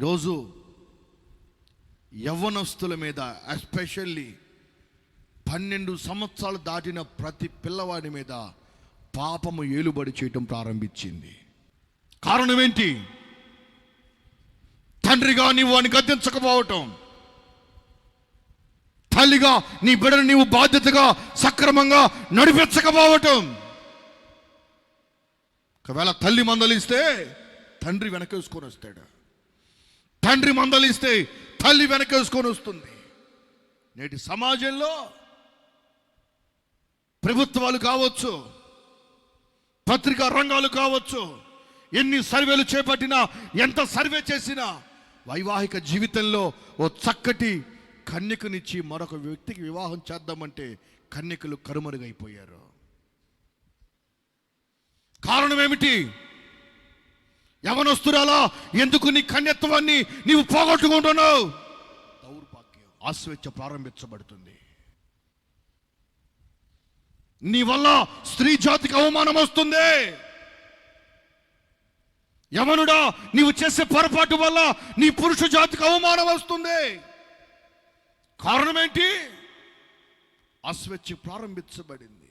రోజు యవ్వనస్తుల మీద ఎస్పెషల్లీ పన్నెండు సంవత్సరాలు దాటిన ప్రతి పిల్లవాడి మీద పాపము ఏలుబడి చేయటం ప్రారంభించింది. కారణం ఏంటి తండ్రిగా నీవు వాడిని గద్దించకపోవటం. తల్లిగా నీ బిడ్డను నీవు బాధ్యతగా సక్రమంగా నడిపించకపోవటం. ఒకవేళ తల్లి మందలిస్తే తండ్రి వెనకేసుకొని వస్తాడు. తండ్రి మందలిస్తే తల్లి వెనకేసుకొని వస్తుంది. నేటి సమాజంలో ప్రభుత్వాలు కావచ్చు పత్రికా రంగాలు కావచ్చు ఎన్ని సర్వేలు చేపట్టినా ఎంత సర్వే చేసినా వైవాహిక జీవితంలో ఓ చక్కటి కన్యకనిచ్చి మరొక వ్యక్తికి వివాహం చేద్దామంటే కన్యకలు కరుమరుగైపోయారు. కారణం ఏమిటి? యవనస్తురాలా ఎందుకు నీ కన్యత్వాన్ని నీవు పోగొట్టుకుంటున్నావు? దౌర్భాగ్యం. ఆస్వేచ్ఛ ప్రారంభించబడుతుంది. నీ వల్ల స్త్రీ జాతికి అవమానం వస్తుంది. యవనుడా నీవు చేసే పొరపాటు వల్ల నీ పురుష జాతికి అవమానం వస్తుంది. కారణం ఏంటి అస్వచ్ఛ ప్రారంభించబడింది.